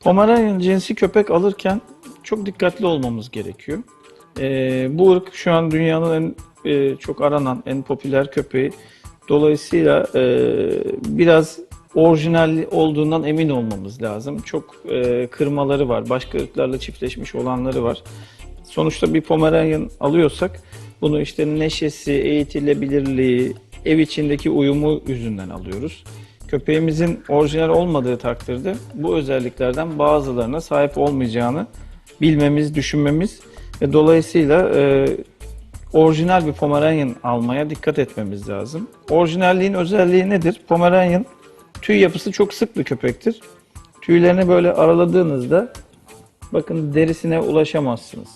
Pomeranian cinsi köpek alırken çok dikkatli olmamız gerekiyor. Ee, bu ırk şu an dünyanın en e, çok aranan, en popüler köpeği. Dolayısıyla e, biraz orijinal olduğundan emin olmamız lazım. Çok e, kırmaları var, başka ırklarla çiftleşmiş olanları var. Sonuçta bir Pomeranian alıyorsak bunu işte neşesi, eğitilebilirliği, ev içindeki uyumu yüzünden alıyoruz. Köpeğimizin orijinal olmadığı takdirde bu özelliklerden bazılarına sahip olmayacağını bilmemiz, düşünmemiz ve dolayısıyla e, orijinal bir Pomeranian almaya dikkat etmemiz lazım. Orijinalliğin özelliği nedir? Pomeranian tüy yapısı çok sık bir köpektir. Tüylerini böyle araladığınızda bakın derisine ulaşamazsınız.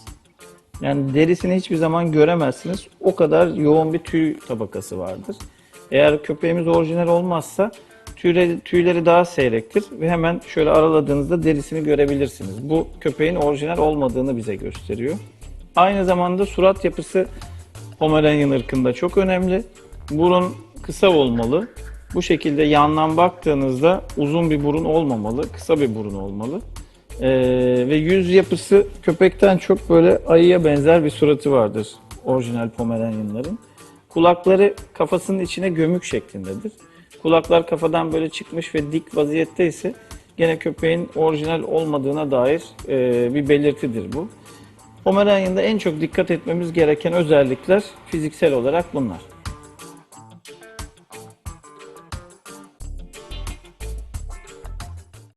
Yani derisini hiçbir zaman göremezsiniz. O kadar yoğun bir tüy tabakası vardır. Eğer köpeğimiz orijinal olmazsa tüyleri, daha seyrektir ve hemen şöyle araladığınızda derisini görebilirsiniz. Bu köpeğin orijinal olmadığını bize gösteriyor. Aynı zamanda surat yapısı Pomeranian ırkında çok önemli. Burun kısa olmalı. Bu şekilde yandan baktığınızda uzun bir burun olmamalı, kısa bir burun olmalı. Ee, ve yüz yapısı köpekten çok böyle ayıya benzer bir suratı vardır orijinal Pomeranianların. Kulakları kafasının içine gömük şeklindedir. Kulaklar kafadan böyle çıkmış ve dik vaziyette ise gene köpeğin orijinal olmadığına dair e, bir belirtidir bu. Pomeranian'da en çok dikkat etmemiz gereken özellikler fiziksel olarak bunlar.